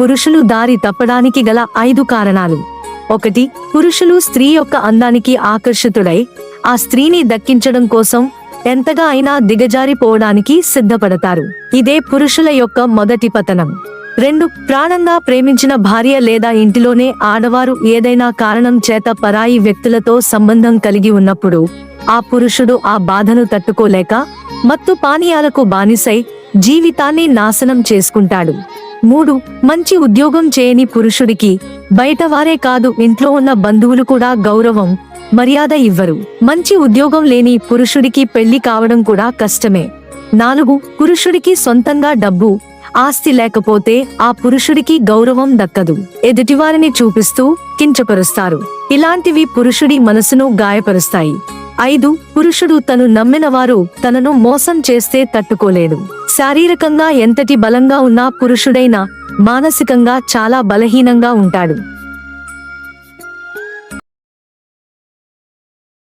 పురుషులు దారి తప్పడానికి గల ఐదు కారణాలు. ఒకటి పురుషులు స్త్రీ యొక్క అందానికి ఆకర్షితుడై ఆ స్త్రీని దక్కించడం కోసం ఎంతగా అయినా దిగజారిపోవడానికి సిద్ధపడతారు. ఇదే పురుషుల యొక్క మొదటి పతనం. రెండు ప్రాణంగా ప్రేమించిన భార్య లేదా ఇంటిలోనే ఆడవారు ఏదైనా కారణం చేత పరాయి వ్యక్తులతో సంబంధం కలిగి ఉన్నప్పుడు ఆ పురుషుడు ఆ బాధను తట్టుకోలేక మత్తు పానీయాలకు బానిసై జీవితాన్ని నాశనం చేసుకుంటాడు. మూడు మంచి ఉద్యోగం చేయని పురుషుడికి బయటవారే కాదు ఇంట్లో ఉన్న బంధువులు కూడా గౌరవం మర్యాద ఇవ్వరు. మంచి ఉద్యోగం లేని పురుషుడికి పెళ్ళి కావడం కూడా కష్టమే. నాలుగు పురుషుడికి సొంతంగా డబ్బు ఆస్తి లేకపోతే ఆ పురుషుడికి గౌరవం దక్కదు. ఎదుటివారిని చూపిస్తూ కించపరుస్తారు. ఇలాంటివి పురుషుడి మనసును గాయపరుస్తాయి. ఐదు పురుషుడు తను నమ్మిన వారు తనను మోసం చేస్తే తట్టుకోలేడు. శారీరకంగా ఎంతటి బలంగా ఉన్నా పురుషుడైనా మానసికంగా చాలా బలహీనంగా ఉంటాడు.